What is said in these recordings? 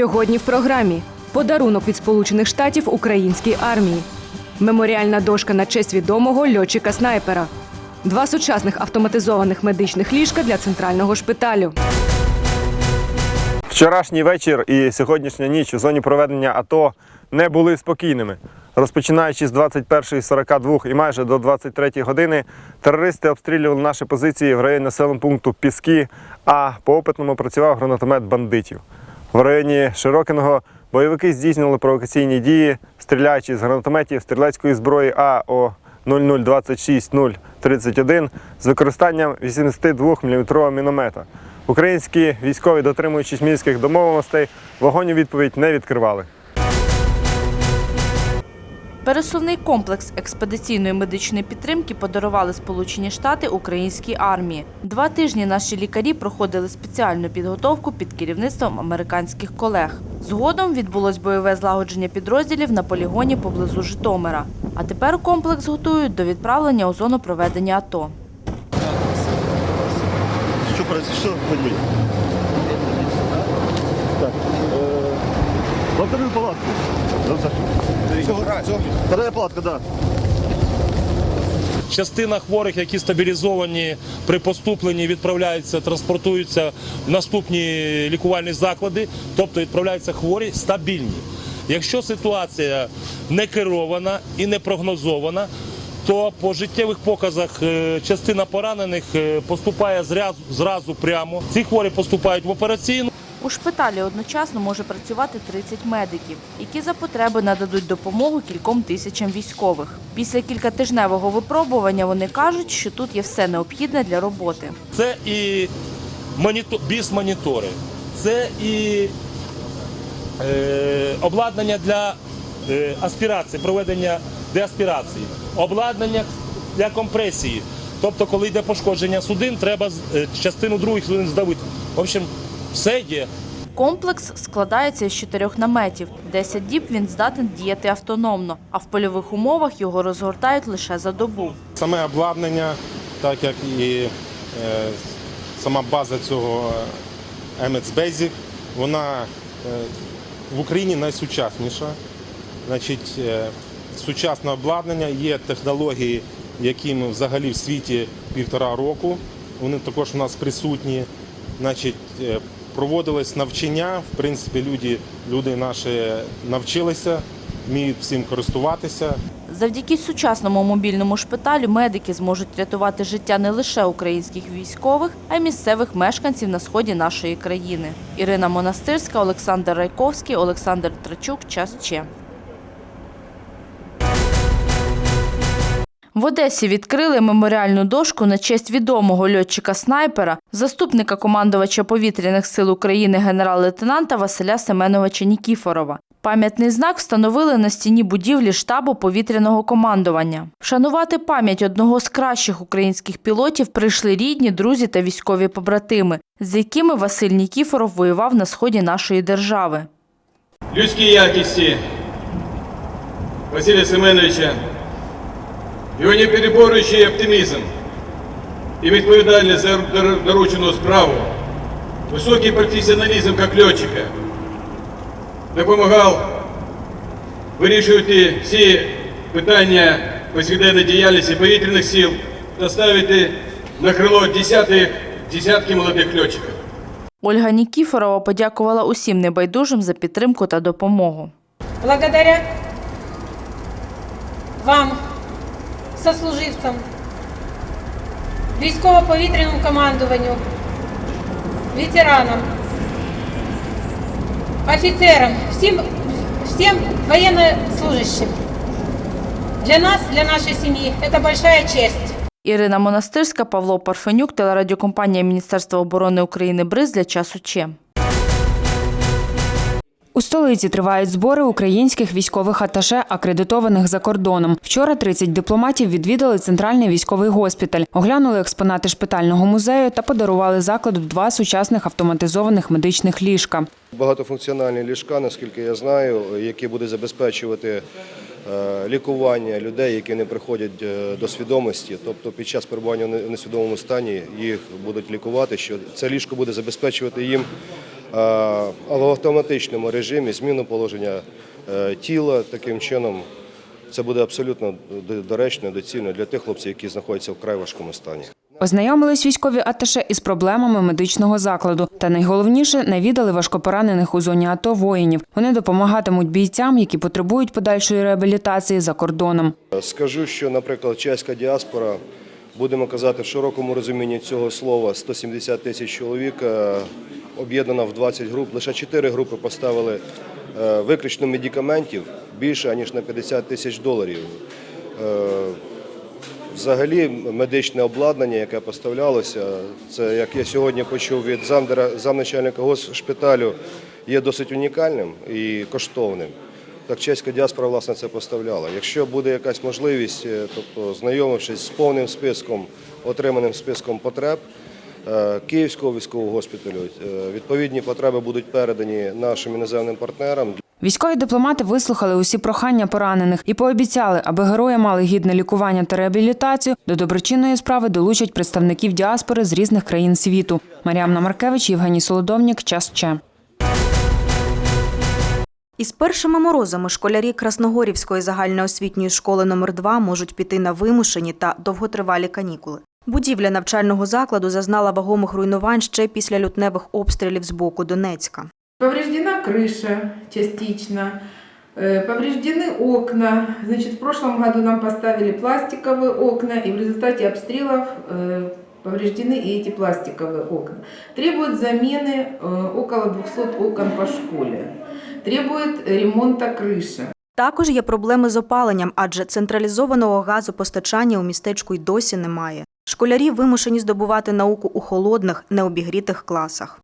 Сьогодні в програмі подарунок від Сполучених Штатів українській армії, меморіальна дошка на честь відомого льотчика снайпера, два сучасних автоматизованих медичних ліжка для центрального шпиталю. Вчорашній вечір і сьогоднішня ніч у зоні проведення АТО не були спокійними. Розпочинаючи з 21.42 і майже до 23 години, терористи обстрілювали наші позиції в районі населеного пункту Піски, а по опитному працював гранатомет бандитів. В районі Широкиного бойовики здійснили провокаційні дії, стріляючи з гранатометів стрілецької зброї АО 0026-031 з використанням 82 мм міномета. Українські військові, дотримуючись мінських домовленостей, вогонь у відповідь не відкривали. Пересувний комплекс експедиційної медичної підтримки подарували Сполучені Штати українській армії. Два тижні наші лікарі проходили спеціальну підготовку під керівництвом американських колег. Згодом відбулось бойове злагодження підрозділів на полігоні поблизу Житомира. А тепер комплекс готують до відправлення у зону проведення АТО. Что произошло? Так, во вторую палатку. Вторая палатка, да. Частина хворих, які стабілізовані при поступленні, відправляються, транспортуються в наступні лікувальні заклади, тобто відправляються хворі стабільні. Якщо ситуація не керована і не прогнозована, то по життєвих показах е, частина поранених е, поступає зразу прямо. Ці хворі поступають в операційну. У шпиталі одночасно може працювати 30 медиків, які за потреби нададуть допомогу кільком тисячам військових. Після кількатижневого випробування вони кажуть, що тут є все необхідне для роботи. Це і моніто... біс-монітори, це і е, обладнання для е, аспірації, проведення деаспірації, обладнання для компресії. Тобто, коли йде пошкодження судин, треба е, частину других судин здавити. В общем, все є. Комплекс складається з чотирьох наметів. 10 діб він здатен діяти автономно, а в польових умовах його розгортають лише за добу. Саме обладнання, так як і е, сама база цього MX Basic, вона е, в Україні найсучасніша. Значить, е, сучасне обладнання, є технології, яким взагалі в світі півтора року. Вони також у нас присутні. Значить, е, проводились навчання. В принципі, люди, люди наші навчилися, вміють всім користуватися. Завдяки сучасному мобільному шпиталю медики зможуть рятувати життя не лише українських військових, а й місцевих мешканців на сході нашої країни. Ірина Монастирська, Олександр Райковський, Олександр Трачук. Час Че. В Одесі відкрили меморіальну дошку на честь відомого льотчика-снайпера, заступника командувача повітряних сил України генерал-лейтенанта Василя Семеновича Нікіфорова. Пам'ятний знак встановили на стіні будівлі штабу повітряного командування. Вшанувати пам'ять одного з кращих українських пілотів прийшли рідні, друзі та військові побратими, з якими Василь Нікіфоров воював на сході нашої держави. людські якісті Василя Семеновича, його непереборюючий оптимізм і відповідальність за дор- доручену справу, високий професіоналізм як льотчика допомагав вирішувати всі питання повсякденної діяльності повітряних сил та ставити на крило десятих, десятки молодих льотчиків. Ольга Нікіфорова подякувала усім небайдужим за підтримку та допомогу. благодаря вам, сослуживцям, військово-повітряному командуванню, ветеранам, офіцерам, всім, всім военнослужащим. Для нас, для нашей семьи, это большая честь. Ірина Монастирська, Павло Парфенюк, телерадіокомпанія Міністерства оборони України «Бриз» для часу Че. У столиці тривають збори українських військових аташе, акредитованих за кордоном. Вчора 30 дипломатів відвідали центральний військовий госпіталь, оглянули експонати шпитального музею та подарували закладу два сучасних автоматизованих медичних ліжка. Багатофункціональні ліжка, наскільки я знаю, які будуть забезпечувати е, лікування людей, які не приходять е, до свідомості. Тобто під час перебування в несвідомому стані їх будуть лікувати. Що це ліжко буде забезпечувати їм а в автоматичному режимі зміну положення е, тіла таким чином. Це буде абсолютно доречно, доцільно для тих хлопців, які знаходяться в вкрай важкому стані. Ознайомились військові аташе із проблемами медичного закладу. Та найголовніше навідали важкопоранених у зоні АТО воїнів. Вони допомагатимуть бійцям, які потребують подальшої реабілітації за кордоном. Скажу, що, наприклад, чеська діаспора, будемо казати, в широкому розумінні цього слова 170 тисяч чоловік, е, об'єднана в 20 груп. Лише 4 групи поставили е, виключно медикаментів більше, ніж на 50 тисяч доларів. Е, Взагалі медичне обладнання, яке поставлялося, це як я сьогодні почув від замначальника госпіталю, є досить унікальним і коштовним. Так чеська діаспора власне це поставляла. Якщо буде якась можливість, е, тобто знайомившись з повним списком, отриманим списком потреб е, Київського військового госпіталю, е, відповідні потреби будуть передані нашим іноземним партнерам. Військові дипломати вислухали усі прохання поранених і пообіцяли, аби герої мали гідне лікування та реабілітацію, до доброчинної справи долучать представників діаспори з різних країн світу. Маріамна Маркевич, Євгеній Солодовнік, час Че. Із першими морозами школярі Красногорівської загальноосвітньої школи номер 2 можуть піти на вимушені та довготривалі канікули. Будівля навчального закладу зазнала вагомих руйнувань ще після лютневих обстрілів з боку Донецька. Повреждена крыша частично, э, повреждены окна. Значит, в прошлом году нам поставили пластиковые окна, и в результате обстрелов э, повреждены и эти пластиковые окна. Требует замены э, около 200 окон по школе. Требует ремонта крыши. Також є проблеми з опаленням, адже централізованого газопостачання у містечку й досі немає. Школярі вимушені здобувати науку у холодних, необігрітих класах.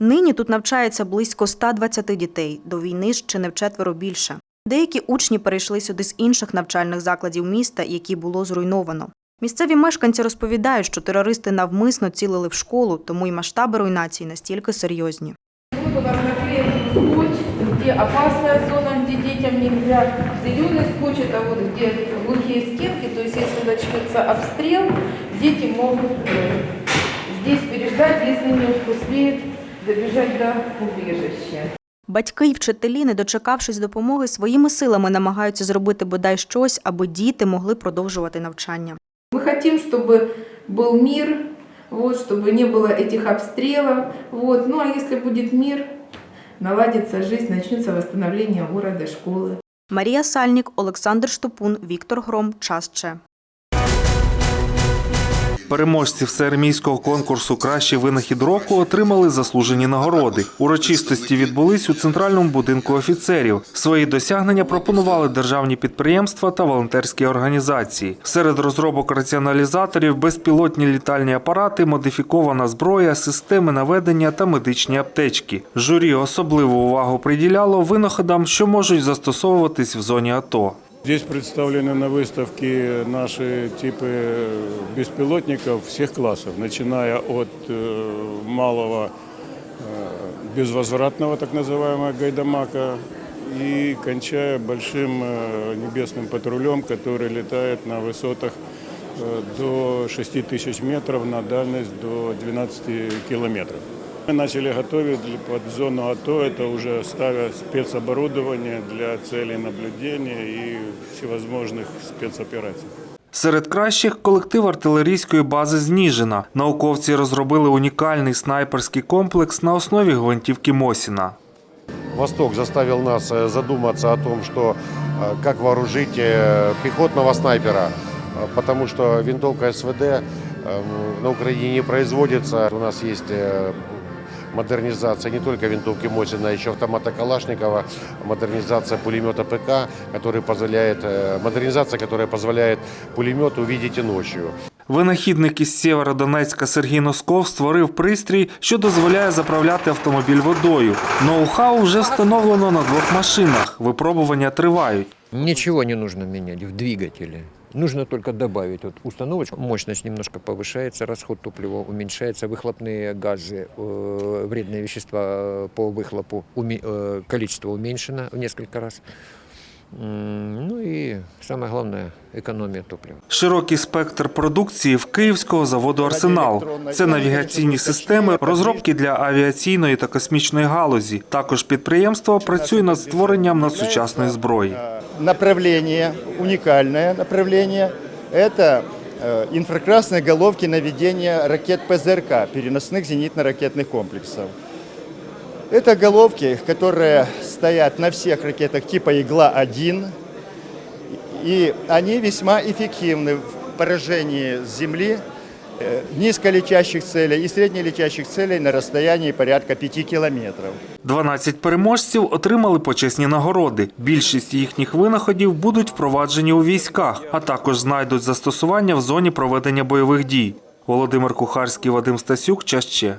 Нині тут навчається близько 120 дітей, до війни ще не вчетверо більше. Деякі учні перейшли сюди з інших навчальних закладів міста, які було зруйновано. Місцеві мешканці розповідають, що терористи навмисно цілили в школу, тому й масштаби руйнації настільки серйозні Вот у нас наклеен скотч, где опасная зона, где детям нельзя. Зеленый скотч это вот где глухие стенки, то есть если начнется обстрел, дети могут э, здесь переждать, если не успеют добежать до убежища. Батьки й вчителі, не дочекавшись допомоги, своїми силами намагаються зробити бодай щось, аби діти могли продовжувати навчання. Мы хотим, чтобы был мир, вот, чтобы не было этих обстрелов. Вот. Ну а если будет мир, наладится жизнь, начнется восстановление города, школы. Марія Сальник, Олександр Штупун, Віктор Гром. Час Че. Переможці всеармійського конкурсу Кращий винахід року отримали заслужені нагороди. Урочистості відбулись у центральному будинку офіцерів. Свої досягнення пропонували державні підприємства та волонтерські організації. Серед розробок раціоналізаторів безпілотні літальні апарати, модифікована зброя, системи наведення та медичні аптечки. Журі особливу увагу приділяло винаходам, що можуть застосовуватись в зоні АТО. Здесь представлены на выставке наши типы беспилотников всех классов, начиная от э, малого э, безвозвратного, так называемого гайдамака, и кончая большим э, небесным патрулем, который летает на высотах э, до 6 тысяч метров, на дальность до 12 километров. Мы начали готовить для- под зону АТО, это уже ставя спецоборудование для целей наблюдения и всевозможных спецопераций. Серед кращих колектив артилерійської бази Зніжина. Науковці розробили унікальний снайперський комплекс на основі гвинтівки Мосіна. Восток заставил нас э, задуматься о том, что э, как вооружить э, пехотного снайпера, э, потому что винтовка СВД э, на Украине не производится. У нас есть э, модернизация не только винтовки Мосина, а еще автомата Калашникова, модернизация пулемета ПК, который позволяет, э, модернизация, которая позволяет пулемет увидеть и ночью. Винахідник із Сєвєродонецька Сергій Носков створив пристрій, що дозволяє заправляти автомобіль водою. Ноу-хау вже встановлено на двох машинах. Випробування тривають. Ничего не нужно менять в двигателе. Нужно только добавить вот установочку. Мощность немножко повышается, расход топлива уменьшается, выхлопные газы, э, вредные вещества по выхлопу, уме- э, количество уменьшено в несколько раз. М, Ну и самое главное – экономия топлива. Широкий спектр продукції в київського заводу Арсенал. Це навігаційні системи, розробки для авіаційної та космічної галузі. Також підприємство працює над створенням надсучасної зброї. направление, уникальное направление, это э, инфракрасные головки наведения ракет ПЗРК, переносных зенитно-ракетных комплексов. Это головки, которые стоят на всех ракетах типа «Игла-1», и они весьма эффективны в поражении с Земли э, низколетящих целей и среднелетящих целей на расстоянии порядка 5 километров. 12 переможців отримали почесні нагороди. Більшість їхніх винаходів будуть впроваджені у військах, а також знайдуть застосування в зоні проведення бойових дій. Володимир Кухарський, Вадим Стасюк, час ще.